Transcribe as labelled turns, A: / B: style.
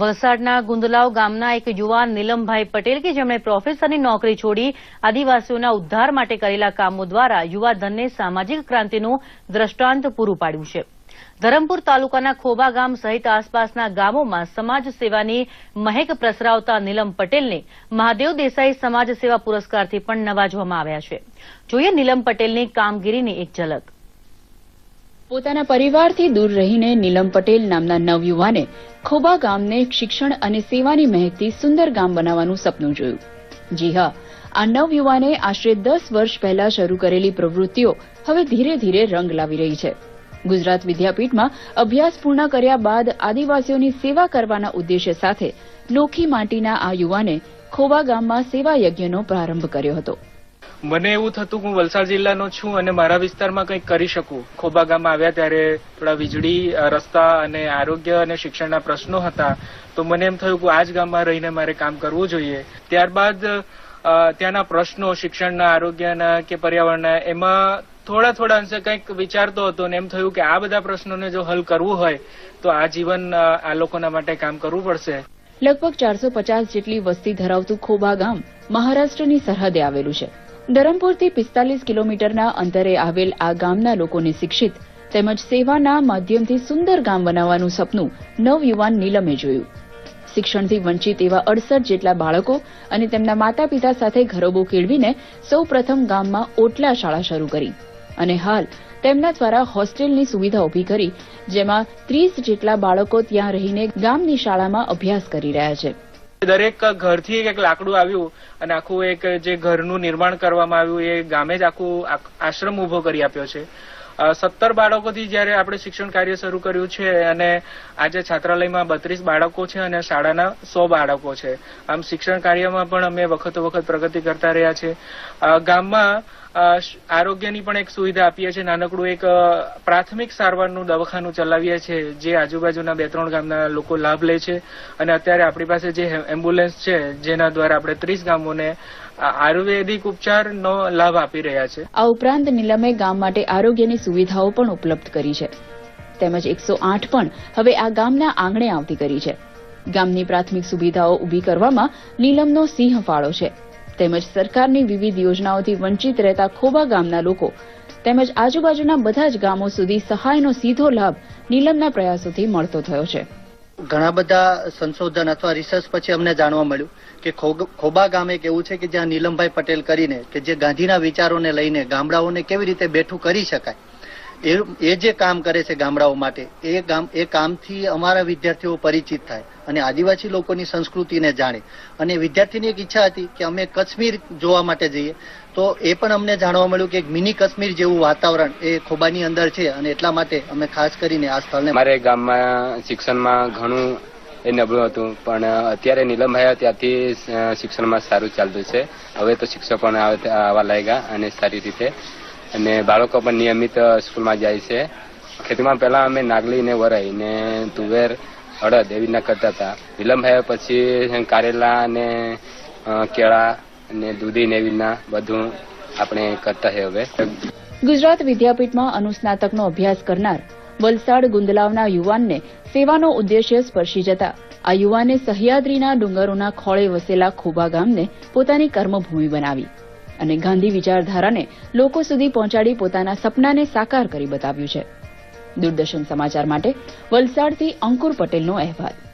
A: વલસાડના ગુંદલાવ ગામના એક યુવાન નીલમભાઈ પટેલ કે જેમણે પ્રોફેસરની નોકરી છોડી આદિવાસીઓના ઉદ્ધાર માટે કરેલા કામો દ્વારા યુવાધનને સામાજિક ક્રાંતિનું દ્રષ્ટાંત પૂરું પાડ્યું છે. ધરમપુર તાલુકાના ખોબા ગામ સહિત આસપાસના ગામોમાં સમાજ સેવાની મહેક પ્રસરાવતા નીલમ પટેલને મહાદેવ દેસાઈ સમાજ સેવા પુરસ્કારથી પણ નવાજવામાં આવ્યા છે. જોઈએ, નીલમ પટેલની કામગીરીની એક ઝલક.
B: પોતાના પરિવારથી દૂર રહીને નીલમ પટેલ નામના નવયુવાને ખોબા ગામને શિક્ષણ અને સેવાની મહેકથી સુંદર ગામ બનાવવાનું સપનું જોયું. જી હા, આ નવયુવાને આશરે દસ વર્ષ પહેલા શરૂ કરેલી પ્રવૃત્તિઓ હવે ધીરે ધીરે રંગ લાવી રહી છે. ગુજરાત વિદ્યાપીઠમાં અભ્યાસ પૂર્ણ કર્યા બાદ આદિવાસીઓની સેવા કરવાના ઉદ્દેશ્ય સાથે નોખી માટીના આ યુવાને ખોબા ગામમાં સેવા યજ્ઞનો પ્રારંભ કર્યો હતો.
C: મને એવું થતું હું વલસાડ જિલ્લાનો છું અને મારા વિસ્તારમાં કંઈક કરી શકું. ખોબા ગામમાં આવ્યા ત્યારે થોડા વીજળી રસ્તા અને આરોગ્ય અને શિક્ષણના પ્રશ્નો હતા. તો મને એમ થયું કે આ જ ગામમાં રહીને મારે કામ કરવું જોઈએ. ત્યારબાદ ત્યાંના પ્રશ્નો શિક્ષણના, આરોગ્યના કે પર્યાવરણના, એમાં થોડા થોડા અંશે કંઈક વિચારતો હતો ને એમ થયું કે આ બધા પ્રશ્નોને જો હલ કરવું હોય, તો આ જીવન આ લોકોના માટે કામ કરવું પડશે.
B: લગભગ ચારસો પચાસ જેટલી વસ્તી ધરાવતું ખોબા ગામ મહારાષ્ટ્રની સરહદે આવેલું છે. ધરમપુરથી પિસ્તાલીસ કિલોમીટરના અંતરે આવેલ આ ગામના લોકોને શિક્ષિત તેમજ સેવાના માધ્યમથી સુંદર ગામ બનાવવાનું સપનું નવયુવાન નીલમે જોયું. શિક્ષણથી વંચિત એવા અડસઠ જેટલા બાળકો અને તેમના માતા પિતા સાથે ઘરોબો કેળવીને સૌપ્રથમ ગામમાં ઓટલા શાળા શરૂ કરી અને હાલ તેમના દ્વારા હોસ્ટેલની સુવિધા ઊભી કરી, જેમાં ત્રીસ જેટલા બાળકો ત્યાં રહીને ગામની શાળામાં અભ્યાસ કરી રહ્યા છે.
C: દરેક ઘરથી એક લાકડું આવ્યું અને આખું એક જે ઘરનું નિર્માણ કરવામાં આવ્યું એ ગામે જ આખું આશ્રમ ઊભો કરી આપ્યો છે. સત્તર બાળકોથી જયારે આપણે શિક્ષણ કાર્ય શરૂ કર્યું છે અને આજે છાત્રાલયમાં બત્રીસ બાળકો છે અને શાળાના સો બાળકો છે. આમ શિક્ષણ કાર્યમાં પણ અમે વખતો વખત પ્રગતિ કરતા રહ્યા છે. ગામમાં આરોગ્યની પણ એક સુવિધા આપીએ છીએ. નાનકડું એક પ્રાથમિક સારવારનું દવાખાનું ચલાવીએ છીએ, જે આજુબાજુના બે ત્રણ ગામના લોકો લાભ લે છે. અને અત્યારે આપણી પાસે જે એમ્બ્યુલન્સ છે, જેના દ્વારા આપણે ત્રીસ ગામોને આયુર્વેદિક ઉપચારનો લાભ આપી રહ્યા છે.
B: આ ઉપરાંત નીલમે ગામ માટે આરોગ્યની સુવિધાઓ પણ ઉપલબ્ધ કરી છે. તેમજ એકસો આઠ પણ હવે આ ગામના આંગણે આવતી કરી છે. ગામની પ્રાથમિક સુવિધાઓ ઊભી કરવામાં નીલમનો સિંહ ફાળો છે. તેમજ સરકારની વિવિધ યોજનાઓથી વંચિત રહેતા ખોબા ગામના લોકો તેમજ આજુબાજુના બધા જ ગામો સુધી સહાયનો સીધો લાભ નીલમના પ્રયાસોથી મળતો થયો છે.
D: ઘણા બધા સંશોધન અથવા રિસર્ચ પછી અમને જાણવા મળ્યું કે ખોબા ગામ એક એવું છે કે જ્યાં નીલમભાઈ પટેલ કરીને કે જે ગાંધીના વિચારોને લઈને ગામડાઓને કેવી રીતે બેઠું કરી શકાય. એ એ જે કામ કરે છે ગામડાઓ માટે, એ ગામ, એ કામથી અમારા વિદ્યાર્થીઓ પરિચિત થાય અને આદિવાસી લોકોની સંસ્કૃતિને જાણે. અને વિદ્યાર્થીની એક ઈચ્છા હતી કે અમે કશ્મીર જોવા માટે જઈએ. તો એ પણ અમને જાણવા મળ્યું કે મિની કશ્મીર જેવું વાતાવરણ એ ખોબાની અંદર છે અને એટલા માટે અમે ખાસ કરીને આ સ્થળને
E: મારે ગામમાં શિક્ષણમાં ઘણું એ નબળું હતું, પણ અત્યારે નીલમભાઈ ત્યારથી શિક્ષણમાં સારું ચાલતું છે. હવે તો શિક્ષકો પણ આવે- આવવા લાગ્યા અને સારી રીતે અને બાળકો પણ નિયમિત સ્કૂલમાં જાય છે. ખેતીમાં પહેલા અમે નાગલી ને વરાઈ ને તુવેર, હળદ એવી રીતના કરતા હતા. વિલંબ થયા પછી કારેલા ને કેળા અને દૂધી ને એવી રીતના બધું આપણે કરતા છે હવે.
B: ગુજરાત વિદ્યાપીઠમાં અનુસ્નાતકનો અભ્યાસ કરનાર વલસાડ ગુંદલાવના યુવાનને સેવાનો ઉદ્દેશ્ય સ્પર્શી જતા. આ યુવાને સહ્યાદ્રીના ડુંગરોના ખોળે વસેલા ખોબા ગામને પોતાની કર્મભૂમિ બનાવી. અને ગાંધી વિચારધારાને લોકો સુધી પહોંચાડી પોતાના સપનાને સાકાર કરી બતાવ્યું છે. દૂરદર્શન સમાચાર માટે વલસાડથી અંકુર પટેલનો અહેવાલ.